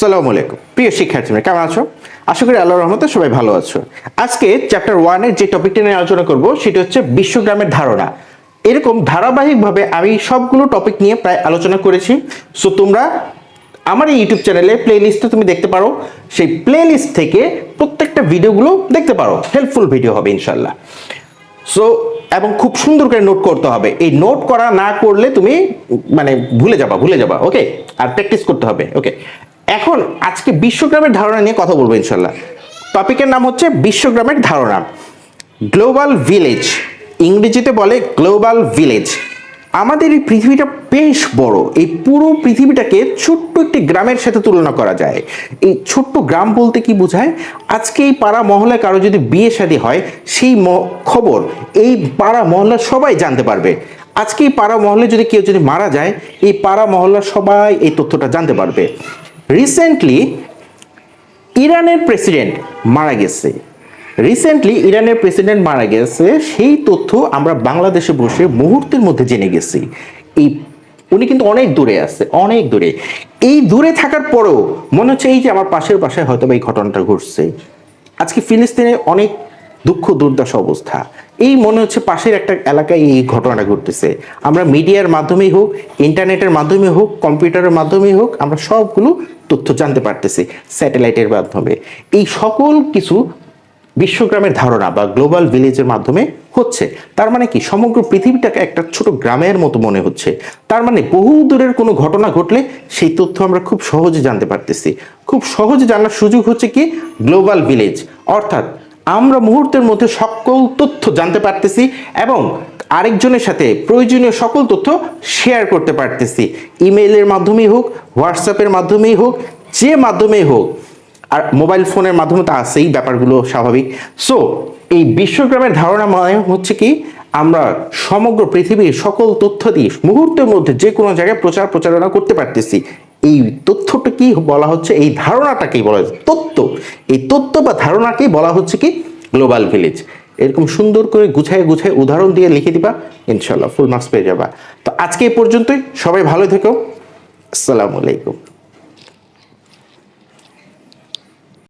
আসসালামু আলাইকুম। প্রিয় শিক্ষার্থীরা, কেমন আছো? আশা করি আল্লাহর রহমতে সবাই ভালো আছো। আজকে চ্যাপ্টার ওয়ানের যে টপিকটা নিয়ে আলোচনা করব, সেটা হচ্ছে বিশ্বগ্রামের ধারণা। এরকম ধারাবাহিকভাবে আমি সবগুলো টপিক নিয়ে প্রায় আলোচনা করেছি। সো তোমরা আমার এই ইউটিউব চ্যানেলে প্লে লিস্টে তুমি দেখতে পারো। সেই প্লে লিস্ট থেকে প্রত্যেকটা ভিডিওগুলো দেখতে পারো। হেল্পফুল ভিডিও হবে ইনশাল্লাহ সো এবং খুব সুন্দর করে নোট করতে হবে। এই নোট করা না করলে তুমি মানে ভুলে যাবা ভুলে যাবা ওকে আর প্র্যাকটিস করতে হবে ওকে এখন আজকে বিশ্বগ্রামের ধারণা নিয়ে কথা বলব ইনশাল্লাহ টপিকের নাম হচ্ছে বিশ্বগ্রামের ধারণা। গ্লোবাল ভিলেজ ইংরেজিতে বলে গ্লোবাল ভিলেজ আমাদের এই পৃথিবীটা বেশ বড়। এই পুরো পৃথিবীটাকে ছোট্ট একটি গ্রামের সাথে তুলনা করা যায়। এই ছোট্ট গ্রাম বলতে কি বোঝায়? আজকে এই পাড়া মহলায় কারও যদি বিয়ে শাদী হয়, সেই খবর এই পাড়া মহল্লার সবাই জানতে পারবে। আজকে এই পাড়া মহল্লে যদি কেউ যদি মারা যায়, এই পাড়া মহল্লার সবাই এই তথ্যটা জানতে পারবে। রিসেন্টলি ইরানের প্রেসিডেন্ট মারা গেছে। রিসেন্টলি ইরানের প্রেসিডেন্ট মারা গেছে, সেই তথ্য আমরা বাংলাদেশে বসে মুহূর্তের মধ্যে জেনে গেছি। এই উনি কিন্তু অনেক দূরে আছে, অনেক দূরে। এই দূরে থাকার পরেও মনে হচ্ছে এই যে আমার পাশের বাসায় হয়তো এই ঘটনাটা ঘটছে। আজকে ফিলিস্তিনে অনেক দুঃখ দুর্দশা অবস্থা। এই মনে হচ্ছে পাশের একটা এলাকায় এই ঘটনাটা ঘটতেছে। আমরা মিডিয়ার মাধ্যমেই হোক, ইন্টারনেটের মাধ্যমে হোক, কম্পিউটারের মাধ্যমেই হোক, আমরা সবগুলো তথ্য জানতে পারতেছি স্যাটেলাইটের মাধ্যমে। এই সকল কিছু বিশ্বগ্রামের ধারণা বা গ্লোবাল ভিলেজের মাধ্যমে হচ্ছে। তার মানে কি? সমগ্র পৃথিবীটাকে একটা ছোট গ্রামের মতো মনে হচ্ছে। তার মানে বহু দূরের কোনো ঘটনা ঘটলে সেই তথ্য আমরা খুব সহজে জানতে পারতেছি। খুব সহজে জানার সুযোগ হচ্ছে কি? Global village. অর্থাৎ আমরা মুহূর্তের মধ্যে সকল তথ্য জানতে পারতেছি এবং আরেকজনের সাথে প্রয়োজনীয় সকল তথ্য শেয়ার করতে পারতেছি। ইমেইলের মাধ্যমেই হোক হোয়াটসঅ্যাপের মাধ্যমেই হোক, যে মাধ্যমেই হোক। আর মোবাইল ফোনের মাধ্যমে তো আছেই ব্যাপারগুলো স্বাভাবিক। সো এই বিশ্বগ্রামের ধারণা মানে হচ্ছে কি, আমরা সমগ্র পৃথিবীর সকল তথ্য দিয়ে মুহূর্তের মধ্যে যে কোনো জায়গায় প্রচার প্রচারণা করতে পারতেছি। এই তথ্যটা কি বলা হচ্ছে, এই ধারণাটাকেই বলা হচ্ছে, তত্ত্ব। এই তত্ত্ব বা ধারণাকেই বলা হচ্ছে কি? গ্লোবাল ভিলেজ এরকম সুন্দর করে গুছায় গুছায় উদাহরণ দিয়ে লিখে দিবা ইনশাল্লাহ ফুল মার্কস পেয়ে যাবা। তো আজকে এই পর্যন্তই, সবাই ভালো থেকো। আসসালামু আলাইকুম।